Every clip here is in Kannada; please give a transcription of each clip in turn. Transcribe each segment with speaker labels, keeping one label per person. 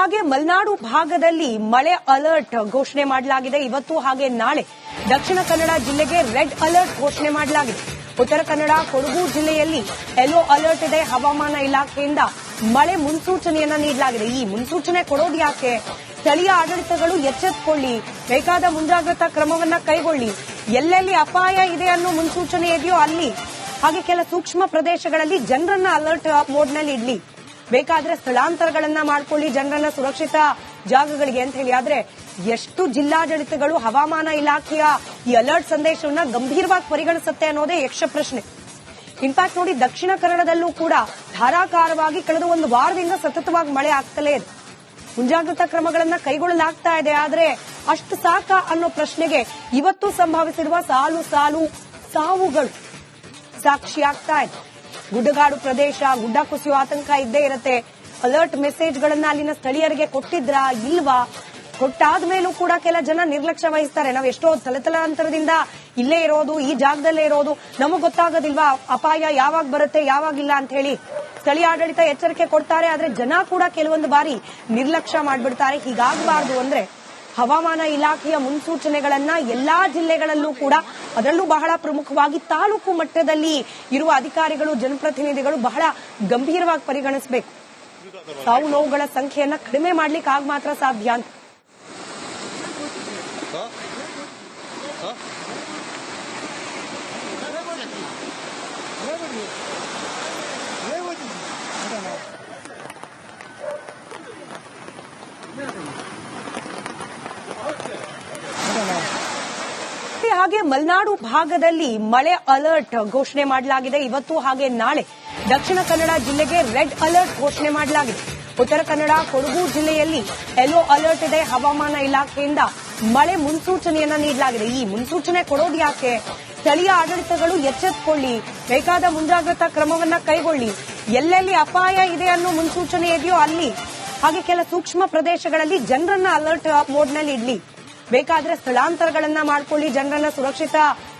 Speaker 1: ಹಾಗೆ ಮಲೆನಾಡು ಭಾಗದಲ್ಲಿ ಮಳೆ ಅಲರ್ಟ್ ಘೋಷಣೆ ಮಾಡಲಾಗಿದೆ. ಇವತ್ತು ಹಾಗೆ ನಾಳೆ ದಕ್ಷಿಣ ಕನ್ನಡ ಜಿಲ್ಲೆಗೆ ರೆಡ್ ಅಲರ್ಟ್ ಘೋಷಣೆ ಮಾಡಲಾಗಿದೆ. ಉತ್ತರ ಕನ್ನಡ, ಕೊಡಗು ಜಿಲ್ಲೆಯಲ್ಲಿ ಯೆಲ್ಲೋ ಅಲರ್ಟ್ ಇದೆ. ಹವಾಮಾನ ಇಲಾಖೆಯಿಂದ ಮಳೆ ಮುನ್ಸೂಚನೆಯನ್ನ ನೀಡಲಾಗಿದೆ. ಈ ಮುನ್ಸೂಚನೆ ಕೊಡೋದು ಯಾಕೆ? ಸ್ಥಳೀಯ ಆಡಳಿತಗಳು ಎಚ್ಚೆತ್ತುಕೊಳ್ಳಿ ಬೇಕಾದ ಮುಂಜಾಗ್ರತಾ ಕ್ರಮವನ್ನ ಕೈಗೊಳ್ಳಿ. ಎಲ್ಲೆಲ್ಲಿ ಅಪಾಯ ಇದೆ ಅನ್ನೋ ಮುನ್ಸೂಚನೆ ಇದೆಯೋ ಅಲ್ಲಿ. ಹಾಗೆ ಕೆಲ ಸೂಕ್ಷ್ಮ ಪ್ರದೇಶಗಳಲ್ಲಿ ಜನರನ್ನ ಅಲರ್ಟ್ ಮೋಡ್ನಲ್ಲಿ ಇಡ್ಲಿ. ಬೇಕಾದ್ರೆ ಸ್ಥಳಾಂತರಗಳನ್ನ ಮಾಡ್ಕೊಳ್ಳಿ, ಜನರನ್ನ ಸುರಕ್ಷಿತ ಜಾಗಗಳಿಗೆ ಅಂತ ಹೇಳಿ. ಆದ್ರೆ ಎಷ್ಟು ಜಿಲ್ಲಾಡಳಿತಗಳು, ಹವಾಮಾನ ಇಲಾಖೆಯ ಈ ಅಲರ್ಟ್ ಸಂದೇಶವನ್ನ ಗಂಭೀರವಾಗಿ ಪರಿಗಣಿಸುತ್ತೆ ಅನ್ನೋದೇ ಯಕ್ಷ ಪ್ರಶ್ನೆ. ಇನ್ಫ್ಯಾಕ್ಟ್ ನೋಡಿ, ದಕ್ಷಿಣ ಕನ್ನಡದಲ್ಲೂ ಕೂಡ ಧಾರಾಕಾರವಾಗಿ ಕಳೆದ ಒಂದು ವಾರದಿಂದ ಸತತವಾಗಿ ಮಳೆ ಆಗ್ತಲೇ ಇದೆ. ಮುಂಜಾಗ್ರತಾ ಕ್ರಮಗಳನ್ನ ಕೈಗೊಳ್ಳಲಾಗ್ತಾ ಇದೆ. ಆದ್ರೆ ಅಷ್ಟು ಸಾಕ ಅನ್ನೋ ಪ್ರಶ್ನೆಗೆ ಇವತ್ತು ಸಂಭವಿಸಿರುವ ಸಾಲು ಸಾಲು ಸಾವುಗಳು ಸಾಕ್ಷಿಯಾಗ್ತಾ ಇದೆ. ಗುಡ್ಡಗಾಡು ಪ್ರದೇಶ, ಗುಡ್ಡ ಕುಸಿಯುವ ಆತಂಕ ಇದ್ದೇ ಇರುತ್ತೆ. ಅಲರ್ಟ್ ಮೆಸೇಜ್ಗಳನ್ನ ಅಲ್ಲಿನ ಸ್ಥಳೀಯರಿಗೆ ಕೊಟ್ಟಿದ್ರಾ ಇಲ್ವಾ? ಕೊಟ್ಟಾದ ಮೇಲೂ ಕೂಡ ಕೆಲ ಜನ ನಿರ್ಲಕ್ಷ್ಯ ವಹಿಸ್ತಾರೆ. ನಾವು ಎಷ್ಟೋ ತಲೆತಲಾಂತರದಿಂದ ಇಲ್ಲೇ ಇರೋದು, ಈ ಜಾಗದಲ್ಲೇ ಇರೋದು, ನಮಗ್ ಗೊತ್ತಾಗೋದಿಲ್ವಾ? ಅಪಾಯ ಯಾವಾಗ ಬರುತ್ತೆ ಯಾವಾಗಿಲ್ಲ ಅಂತ ಹೇಳಿ ಸ್ಥಳೀಯ ಆಡಳಿತ ಎಚ್ಚರಿಕೆ ಕೊಡ್ತಾರೆ. ಆದ್ರೆ ಜನ ಕೂಡ ಕೆಲವೊಂದು ಬಾರಿ ನಿರ್ಲಕ್ಷ್ಯ ಮಾಡ್ಬಿಡ್ತಾರೆ. ಹೀಗಾಗಬಾರ್ದು ಅಂದ್ರೆ ಹವಾಮಾನ ಇಲಾಖೆಯ ಮುನ್ಸೂಚನೆಗಳನ್ನ ಎಲ್ಲಾ ಜಿಲ್ಲೆಗಳಲ್ಲೂ ಕೂಡ ಅದರಲ್ಲೂ ಬಹಳ ಪ್ರಮುಖವಾಗಿ ತಾಲೂಕು ಮಟ್ಟದಲ್ಲಿ ಇರುವ ಅಧಿಕಾರಿಗಳು, ಜನಪ್ರತಿನಿಧಿಗಳು ಬಹಳ ಗಂಭೀರವಾಗಿ ಪರಿಗಣಿಸಬೇಕು. ಸಾವು ನೋವುಗಳ ಸಂಖ್ಯೆಯನ್ನ ಕಡಿಮೆ ಮಾಡ್ಲಿಕ್ಕೆ ಆಗ ಮಾತ್ರ ಸಾಧ್ಯ ಅಂತ. ಹಾಗೆ ಮಲೆನಾಡು ಭಾಗದಲ್ಲಿ ಮಳೆ ಅಲರ್ಟ್ ಘೋಷಣೆ ಮಾಡಲಾಗಿದೆ. ಇವತ್ತು ಹಾಗೆ ನಾಳೆ ದಕ್ಷಿಣ ಕನ್ನಡ ಜಿಲ್ಲೆಗೆ ರೆಡ್ ಅಲರ್ಟ್ ಘೋಷಣೆ ಮಾಡಲಾಗಿದೆ. ಉತ್ತರ ಕನ್ನಡ, ಕೊಡಗು ಜಿಲ್ಲೆಯಲ್ಲಿ ಯೆಲ್ಲೋ ಅಲರ್ಟ್ ಇದೆ. ಹವಾಮಾನ ಇಲಾಖೆಯಿಂದ ಮಳೆ ಮುನ್ಸೂಚನೆಯನ್ನ ನೀಡಲಾಗಿದೆ. ಈ ಮುನ್ಸೂಚನೆ ಕೊಡೋದು ಯಾಕೆ? ಸ್ಥಳೀಯ ಆಡಳಿತಗಳು ಎಚ್ಚೆತ್ತುಕೊಳ್ಳಿ ಬೇಕಾದ ಮುಂಜಾಗ್ರತಾ ಕ್ರಮವನ್ನ ಕೈಗೊಳ್ಳಿ. ಎಲ್ಲೆಲ್ಲಿ ಅಪಾಯ ಇದೆ ಅನ್ನೋ ಮುನ್ಸೂಚನೆ ಇದೆಯೋ ಅಲ್ಲಿ. ಹಾಗೆ ಕೆಲ ಸೂಕ್ಷ್ಮ ಪ್ರದೇಶಗಳಲ್ಲಿ ಜನರನ್ನ ಅಲರ್ಟ್ ಮೋಡ್ನಲ್ಲಿ ಇಡ್ಲಿ. ಬೇಕಾದ್ರೆ ಸ್ಥಳಾಂತರಗಳನ್ನ ಮಾಡ್ಕೊಳ್ಳಿ, ಜನರನ್ನ ಸುರಕ್ಷಿತ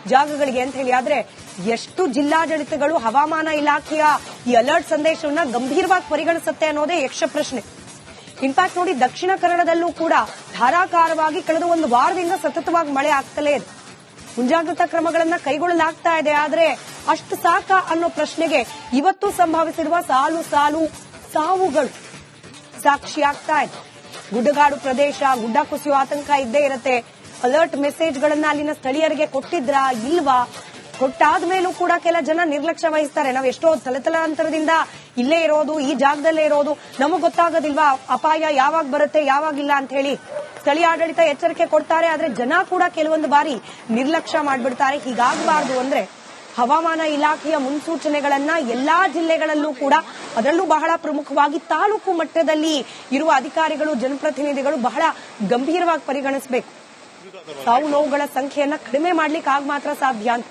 Speaker 1: ಜಾಗಗಳಿಗೆ ಅಂತ ಹೇಳಿ. ಆದ್ರೆ ಎಷ್ಟು ಜಿಲ್ಲಾಡಳಿತಗಳು ಹವಾಮಾನ ಇಲಾಖೆಯ ಈ ಅಲರ್ಟ್ ಸಂದೇಶವನ್ನ ಗಂಭೀರವಾಗಿ ಪರಿಗಣಿಸುತ್ತೆ ಅನ್ನೋದೇ ಯಕ್ಷ ಪ್ರಶ್ನೆ. ಇನ್ಫ್ಯಾಕ್ಟ್ ನೋಡಿ, ದಕ್ಷಿಣ ಕನ್ನಡದಲ್ಲೂ ಕೂಡ ಧಾರಾಕಾರವಾಗಿ ಕಳೆದ ಒಂದು ವಾರದಿಂದ ಸತತವಾಗಿ ಮಳೆ ಆಗ್ತಲೇ ಇದೆ. ಮುಂಜಾಗ್ರತಾ ಕ್ರಮಗಳನ್ನ ಕೈಗೊಳ್ಳಲಾಗ್ತಾ ಇದೆ. ಆದ್ರೆ ಅಷ್ಟು ಸಾಕ ಅನ್ನೋ ಪ್ರಶ್ನೆಗೆ ಇವತ್ತು ಸಂಭವಿಸಿರುವ ಸಾಲು ಸಾಲು ಸಾವುಗಳು ಸಾಕ್ಷಿಯಾಗ್ತಾ ಇದೆ. ಗುಡ್ಡಗಾಡು ಪ್ರದೇಶ, ಗುಡ್ಡ ಕುಸಿಯುವ ಆತಂಕ ಇದ್ದೇ ಇರುತ್ತೆ. ಅಲರ್ಟ್ ಮೆಸೇಜ್ಗಳನ್ನ ಅಲ್ಲಿನ ಸ್ಥಳೀಯರಿಗೆ ಕೊಟ್ಟಿದ್ರಾ ಇಲ್ವಾ? ಕೊಟ್ಟಾದ ಮೇಲೂ ಕೂಡ ಕೆಲ ಜನ ನಿರ್ಲಕ್ಷ್ಯ ವಹಿಸ್ತಾರೆ. ನಾವು ಎಷ್ಟೋ ತಲೆತಲಾಂತರದಿಂದ ಇಲ್ಲೇ ಇರೋದು, ಈ ಜಾಗದಲ್ಲೇ ಇರೋದು, ನಮಗ್ ಗೊತ್ತಾಗೋದಿಲ್ವಾ? ಅಪಾಯ ಯಾವಾಗ ಬರುತ್ತೆ ಯಾವಾಗಿಲ್ಲ ಅಂತ ಹೇಳಿ ಸ್ಥಳೀಯ ಆಡಳಿತ ಎಚ್ಚರಿಕೆ ಕೊಡ್ತಾರೆ. ಆದ್ರೆ ಜನ ಕೂಡ ಕೆಲವೊಂದು ಬಾರಿ ನಿರ್ಲಕ್ಷ್ಯ ಮಾಡ್ಬಿಡ್ತಾರೆ. ಹೀಗಾಗಬಾರ್ದು ಅಂದ್ರೆ ಹವಾಮಾನ ಇಲಾಖೆಯ ಮುನ್ಸೂಚನೆಗಳನ್ನ ಎಲ್ಲಾ ಜಿಲ್ಲೆಗಳಲ್ಲೂ ಕೂಡ ಅದರಲ್ಲೂ ಬಹಳ ಪ್ರಮುಖವಾಗಿ ತಾಲೂಕು ಮಟ್ಟದಲ್ಲಿ ಇರುವ ಅಧಿಕಾರಿಗಳು, ಜನಪ್ರತಿನಿಧಿಗಳು ಬಹಳ ಗಂಭೀರವಾಗಿ ಪರಿಗಣಿಸಬೇಕು. ಸಾವು ನೋವುಗಳ ಸಂಖ್ಯೆಯನ್ನ ಕಡಿಮೆ ಮಾಡ್ಲಿಕ್ಕೆ ಆಗ ಮಾತ್ರ ಸಾಧ್ಯ ಅಂತ.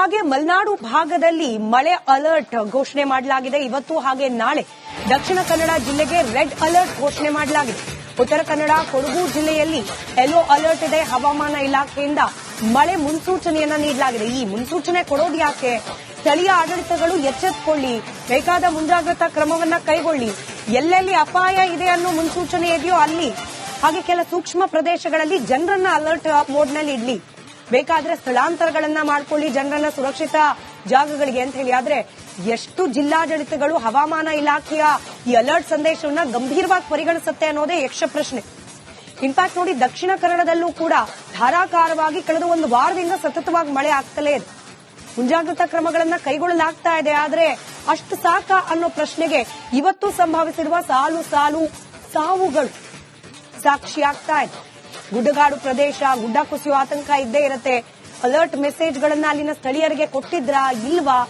Speaker 1: ಹಾಗೆ ಮಲೆನಾಡು ಭಾಗದಲ್ಲಿ ಮಳೆ ಅಲರ್ಟ್ ಘೋಷಣೆ ಮಾಡಲಾಗಿದೆ. ಇವತ್ತು ಹಾಗೆ ನಾಳೆ ದಕ್ಷಿಣ ಕನ್ನಡ ಜಿಲ್ಲೆಗೆ ರೆಡ್ ಅಲರ್ಟ್ ಘೋಷಣೆ ಮಾಡಲಾಗಿದೆ. ಉತ್ತರ ಕನ್ನಡ, ಕೊಡಗು ಜಿಲ್ಲೆಯಲ್ಲಿ ಯೆಲ್ಲೋ ಅಲರ್ಟ್ ಇದೆ. ಹವಾಮಾನ ಇಲಾಖೆಯಿಂದ ಮಳೆ ಮುನ್ಸೂಚನೆಯನ್ನ ನೀಡಲಾಗಿದೆ. ಈ ಮುನ್ಸೂಚನೆ ಕೊಡೋದು ಯಾಕೆ? ಸ್ಥಳೀಯ ಆಡಳಿತಗಳು ಎಚ್ಚೆತ್ತುಕೊಳ್ಳಿ ಬೇಕಾದ ಮುಂಜಾಗ್ರತಾ ಕ್ರಮವನ್ನ ಕೈಗೊಳ್ಳಿ. ಎಲ್ಲೆಲ್ಲಿ ಅಪಾಯ ಇದೆ ಅನ್ನೋ ಮುನ್ಸೂಚನೆ ಇದೆಯೋ ಅಲ್ಲಿ. ಹಾಗೆ ಕೆಲ ಸೂಕ್ಷ್ಮ ಪ್ರದೇಶಗಳಲ್ಲಿ ಜನರನ್ನ ಅಲರ್ಟ್ ಮೋಡ್ನಲ್ಲಿ ಇಡ್ಲಿ. ಬೇಕಾದ್ರೆ ಸ್ಥಳಾಂತರಗಳನ್ನ ಮಾಡ್ಕೊಳ್ಳಿ, ಜನರನ್ನ ಸುರಕ್ಷಿತ ಜಾಗಗಳಿಗೆ ಅಂತ ಹೇಳಿ. ಆದ್ರೆ ಎಷ್ಟು ಜಿಲ್ಲಾಡಳಿತಗಳು ಹವಾಮಾನ ಇಲಾಖೆಯ ಈ ಅಲರ್ಟ್ ಸಂದೇಶವನ್ನ ಗಂಭೀರವಾಗಿ ಪರಿಗಣಿಸುತ್ತೆ ಅನ್ನೋದೇ ಯಕ್ಷ ಪ್ರಶ್ನೆ. ಇನ್ಫ್ಯಾಕ್ಟ್ ನೋಡಿ, ದಕ್ಷಿಣ ಕನ್ನಡದಲ್ಲೂ ಕೂಡ ಧಾರಾಕಾರವಾಗಿ ಕಳೆದ ಒಂದು ವಾರದಿಂದ ಸತತವಾಗಿ ಮಳೆ ಆಗ್ತಲೇ ಇದೆ. ಮುಂಜಾಗ್ರತಾ ಕ್ರಮಗಳನ್ನ ಕೈಗೊಳ್ಳಲಾಗ್ತಾ ಇದೆ. ಆದ್ರೆ ಅಷ್ಟು ಸಾಕ ಅನ್ನೋ ಪ್ರಶ್ನೆಗೆ ಇವತ್ತು ಸಂಭವಿಸಿರುವ ಸಾಲು ಸಾಲು ಸಾವುಗಳು ಸಾಕ್ಷಿಯಾಗ್ತಾ ಇದೆ. ಗುಡ್ಡಗಾಡು ಪ್ರದೇಶ, ಗುಡ್ಡ ಕುಸಿಯುವ ಆತಂಕ ಇದ್ದೇ ಇರುತ್ತೆ. ಅಲರ್ಟ್ ಮೆಸೇಜ್ಗಳನ್ನ ಅಲ್ಲಿನ ಸ್ಥಳೀಯರಿಗೆ ಕೊಟ್ಟಿದ್ರಾ ಇಲ್ವಾ?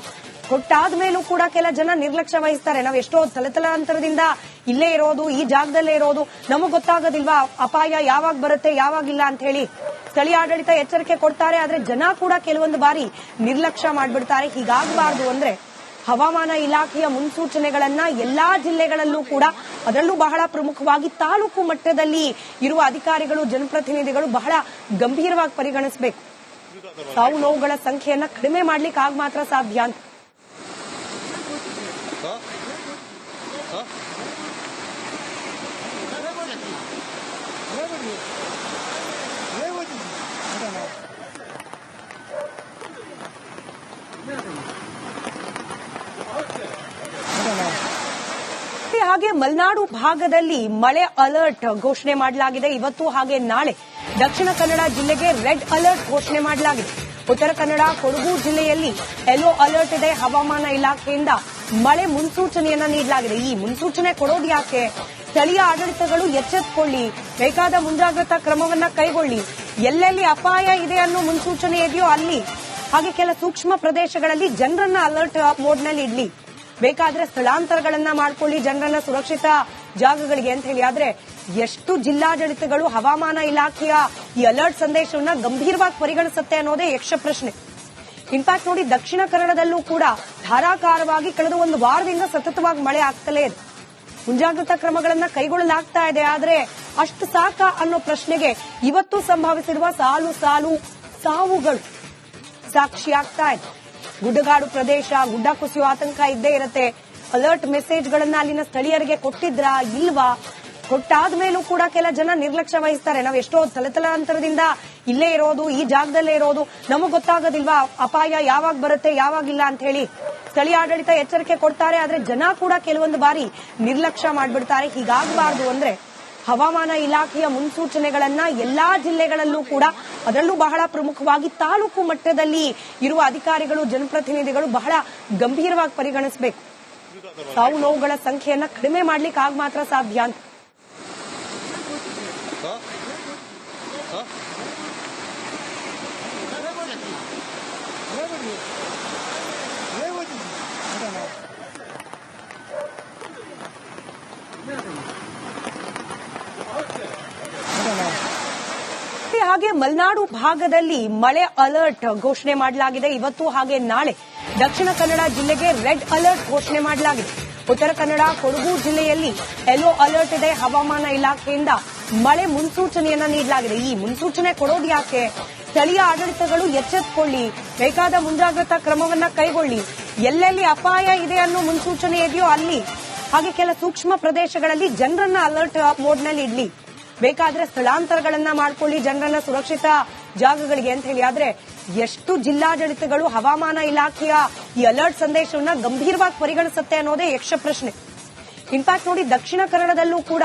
Speaker 1: ಕೊಟ್ಟಾದ ಮೇಲೂ ಕೂಡ ಕೆಲ ಜನ ನಿರ್ಲಕ್ಷ್ಯ ವಹಿಸ್ತಾರೆ. ನಾವು ಎಷ್ಟೋ ತಲೆತಲಾಂತರದಿಂದ ಇಲ್ಲೇ ಇರೋದು, ಈ ಜಾಗದಲ್ಲೇ ಇರೋದು, ನಮಗ್ ಗೊತ್ತಾಗೋದಿಲ್ವಾ? ಅಪಾಯ ಯಾವಾಗ ಬರುತ್ತೆ ಯಾವಾಗಿಲ್ಲ ಅಂತ ಹೇಳಿ ಸ್ಥಳೀಯ ಆಡಳಿತ ಎಚ್ಚರಿಕೆ ಕೊಡ್ತಾರೆ. ಆದ್ರೆ ಜನ ಕೂಡ ಕೆಲವೊಂದು ಬಾರಿ ನಿರ್ಲಕ್ಷ್ಯ ಮಾಡ್ಬಿಡ್ತಾರೆ. ಹೀಗಾಗಬಾರ್ದು ಅಂದ್ರೆ ಹವಾಮಾನ ಇಲಾಖೆಯ ಮುನ್ಸೂಚನೆಗಳನ್ನ ಎಲ್ಲಾ ಜಿಲ್ಲೆಗಳಲ್ಲೂ ಕೂಡ ಅದರಲ್ಲೂ ಬಹಳ ಪ್ರಮುಖವಾಗಿ ತಾಲೂಕು ಮಟ್ಟದಲ್ಲಿ ಇರುವ ಅಧಿಕಾರಿಗಳು, ಜನಪ್ರತಿನಿಧಿಗಳು ಬಹಳ ಗಂಭೀರವಾಗಿ ಪರಿಗಣಿಸಬೇಕು. ಸಾವು ನೋವುಗಳ ಸಂಖ್ಯೆಯನ್ನ ಕಡಿಮೆ ಮಾಡ್ಲಿಕ್ಕೆ ಆಗ ಮಾತ್ರ ಸಾಧ್ಯ ಅಂತ. ಹಾಗೆ ಮಲೆನಾಡು ಭಾಗದಲ್ಲಿ ಮಳೆ ಅಲರ್ಟ್ ಘೋಷಣೆ ಮಾಡಲಾಗಿದೆ. ಇವತ್ತು ಹಾಗೆ ನಾಳೆ ದಕ್ಷಿಣ ಕನ್ನಡ ಜಿಲ್ಲೆಗೆ ರೆಡ್ ಅಲರ್ಟ್ ಘೋಷಣೆ ಮಾಡಲಾಗಿದೆ. ಉತ್ತರ ಕನ್ನಡ, ಕೊಡಗು ಜಿಲ್ಲೆಯಲ್ಲಿ ಯೆಲ್ಲೋ ಅಲರ್ಟ್ ಇದೆ. ಹವಾಮಾನ ಇಲಾಖೆಯಿಂದ ಮಳೆ ಮುನ್ಸೂಚನೆಯನ್ನ ನೀಡಲಾಗಿದೆ. ಈ ಮುನ್ಸೂಚನೆ ಕೊಡೋದು ಯಾಕೆ? ಸ್ಥಳೀಯ ಆಡಳಿತಗಳು ಎಚ್ಚೆತ್ತುಕೊಳ್ಳಿ ಬೇಕಾದ ಮುಂಜಾಗ್ರತಾ ಕ್ರಮವನ್ನ ಕೈಗೊಳ್ಳಿ. ಎಲ್ಲೆಲ್ಲಿ ಅಪಾಯ ಇದೆ ಅನ್ನೋ ಮುನ್ಸೂಚನೆ ಇದೆಯೋ ಅಲ್ಲಿ. ಹಾಗೆ ಕೆಲ ಸೂಕ್ಷ್ಮ ಪ್ರದೇಶಗಳಲ್ಲಿ ಜನರನ್ನ ಅಲರ್ಟ್ ಮೋಡ್ನಲ್ಲಿ ಇಡ್ಲಿ. ಬೇಕಾದ್ರೆ ಸ್ಥಳಾಂತರಗಳನ್ನ ಮಾಡ್ಕೊಳ್ಳಿ, ಜನರನ್ನ ಸುರಕ್ಷಿತ ಜಾಗಗಳಿಗೆ ಅಂತ ಹೇಳಿ. ಆದ್ರೆ ಎಷ್ಟು ಜಿಲ್ಲಾಡಳಿತಗಳು ಹವಾಮಾನ ಇಲಾಖೆಯ ಈ ಅಲರ್ಟ್ ಸಂದೇಶವನ್ನ ಗಂಭೀರವಾಗಿ ಪರಿಗಣಿಸುತ್ತೆ ಅನ್ನೋದೇ ಯಕ್ಷ ಪ್ರಶ್ನೆ. ಇನ್ಫ್ಯಾಕ್ಟ್ ನೋಡಿ, ದಕ್ಷಿಣ ಕನ್ನಡದಲ್ಲೂ ಕೂಡ ಧಾರಾಕಾರವಾಗಿ ಕಳೆದ ಒಂದು ವಾರದಿಂದ ಸತತವಾಗಿ ಮಳೆ ಆಗ್ತಲೇ ಇದೆ. ಮುಂಜಾಗ್ರತಾ ಕ್ರಮಗಳನ್ನ ಕೈಗೊಳ್ಳಲಾಗ್ತಾ ಇದೆ. ಆದ್ರೆ ಅಷ್ಟು ಸಾಕ ಅನ್ನೋ ಪ್ರಶ್ನೆಗೆ ಇವತ್ತು ಸಂಭವಿಸಿರುವ ಸಾಲು ಸಾಲು ಸಾವುಗಳು ಸಾಕ್ಷಿಯಾಗ್ತಾ ಇದೆ. ಗುಡ್ಡಗಾಡು ಪ್ರದೇಶ, ಗುಡ್ಡ ಕುಸಿಯುವ ಆತಂಕ ಇದ್ದೇ ಇರುತ್ತೆ. ಅಲರ್ಟ್ ಮೆಸೇಜ್ಗಳನ್ನ ಅಲ್ಲಿನ ಸ್ಥಳೀಯರಿಗೆ ಕೊಟ್ಟಿದ್ರಾ ಇಲ್ವಾ? ಕೊಟ್ಟಾದ ಮೇಲೂ ಕೂಡ ಕೆಲ ಜನ ನಿರ್ಲಕ್ಷ್ಯ ವಹಿಸ್ತಾರೆ. ನಾವು ಎಷ್ಟೋ ತಲೆತಲಾಂತರದಿಂದ ಇಲ್ಲೇ ಇರೋದು, ಈ ಜಾಗದಲ್ಲೇ ಇರೋದು, ನಮಗ್ ಗೊತ್ತಾಗೋದಿಲ್ವಾ? ಅಪಾಯ ಯಾವಾಗ ಬರುತ್ತೆ ಯಾವಾಗಿಲ್ಲ ಅಂತ ಹೇಳಿ ಸ್ಥಳೀಯ ಆಡಳಿತ ಎಚ್ಚರಿಕೆ ಕೊಡ್ತಾರೆ. ಆದ್ರೆ ಜನ ಕೂಡ ಕೆಲವೊಂದು ಬಾರಿ ನಿರ್ಲಕ್ಷ್ಯ ಮಾಡ್ಬಿಡ್ತಾರೆ. ಹೀಗಾಗಬಾರ್ದು ಅಂದ್ರೆ ಹವಾಮಾನ ಇಲಾಖೆಯ ಮುನ್ಸೂಚನೆಗಳನ್ನ ಎಲ್ಲಾ ಜಿಲ್ಲೆಗಳಲ್ಲೂ ಕೂಡ ಅದರಲ್ಲೂ ಬಹಳ ಪ್ರಮುಖವಾಗಿ ತಾಲೂಕು ಮಟ್ಟದಲ್ಲಿ ಇರುವ ಅಧಿಕಾರಿಗಳು, ಜನಪ್ರತಿನಿಧಿಗಳು ಬಹಳ ಗಂಭೀರವಾಗಿ ಪರಿಗಣಿಸಬೇಕು. ಸಾವು ನೋವುಗಳ ಸಂಖ್ಯೆಯನ್ನ ಕಡಿಮೆ ಮಾಡ್ಲಿಕ್ಕೆ ಆಗ ಮಾತ್ರ ಸಾಧ್ಯ ಅಂತ. ಹಾಗೆ ಮಲೆನಾಡು ಭಾಗದಲ್ಲಿ ಮಳೆ ಅಲರ್ಟ್ ಘೋಷಣೆ ಮಾಡಲಾಗಿದೆ. ಇವತ್ತು ಹಾಗೆ ನಾಳೆ ದಕ್ಷಿಣ ಕನ್ನಡ ಜಿಲ್ಲೆಗೆ ರೆಡ್ ಅಲರ್ಟ್ ಘೋಷಣೆ ಮಾಡಲಾಗಿದೆ. ಉತ್ತರ ಕನ್ನಡ, ಕೊಡಗು ಜಿಲ್ಲೆಯಲ್ಲಿ ಯೆಲ್ಲೋ ಅಲರ್ಟ್ ಇದೆ. ಹವಾಮಾನ ಇಲಾಖೆಯಿಂದ ಮಳೆ ಮುನ್ಸೂಚನೆಯನ್ನ ನೀಡಲಾಗಿದೆ. ಈ ಮುನ್ಸೂಚನೆ ಕೊಡೋದು ಯಾಕೆ? ಸ್ಥಳೀಯ ಆಡಳಿತಗಳು ಎಚ್ಚೆತ್ತುಕೊಳ್ಳಿ ಬೇಕಾದ ಮುಂಜಾಗ್ರತಾ ಕ್ರಮವನ್ನ ಕೈಗೊಳ್ಳಿ. ಎಲ್ಲೆಲ್ಲಿ ಅಪಾಯ ಇದೆ ಅನ್ನೋ ಮುನ್ಸೂಚನೆ ಇದೆಯೋ ಅಲ್ಲಿ. ಹಾಗೆ ಕೆಲ ಸೂಕ್ಷ್ಮ ಪ್ರದೇಶಗಳಲ್ಲಿ ಜನರನ್ನ ಅಲರ್ಟ್ ಮೋಡ್ನಲ್ಲಿ ಇಡ್ಲಿ. ಬೇಕಾದ್ರೆ ಸ್ಥಳಾಂತರಗಳನ್ನ ಮಾಡ್ಕೊಳ್ಳಿ, ಜನರನ್ನ ಸುರಕ್ಷಿತ ಜಾಗಗಳಿಗೆ ಅಂತ ಹೇಳಿ. ಆದ್ರೆ ಎಷ್ಟು ಜಿಲ್ಲಾಡಳಿತಗಳು ಹವಾಮಾನ ಇಲಾಖೆಯ ಈ ಅಲರ್ಟ್ ಸಂದೇಶವನ್ನ ಗಂಭೀರವಾಗಿ ಪರಿಗಣಿಸುತ್ತೆ ಅನ್ನೋದೇ ಯಕ್ಷ ಪ್ರಶ್ನೆ ಇನ್ಫ್ಯಾಕ್ಟ್ ನೋಡಿ, ದಕ್ಷಿಣ ಕನ್ನಡದಲ್ಲೂ ಕೂಡ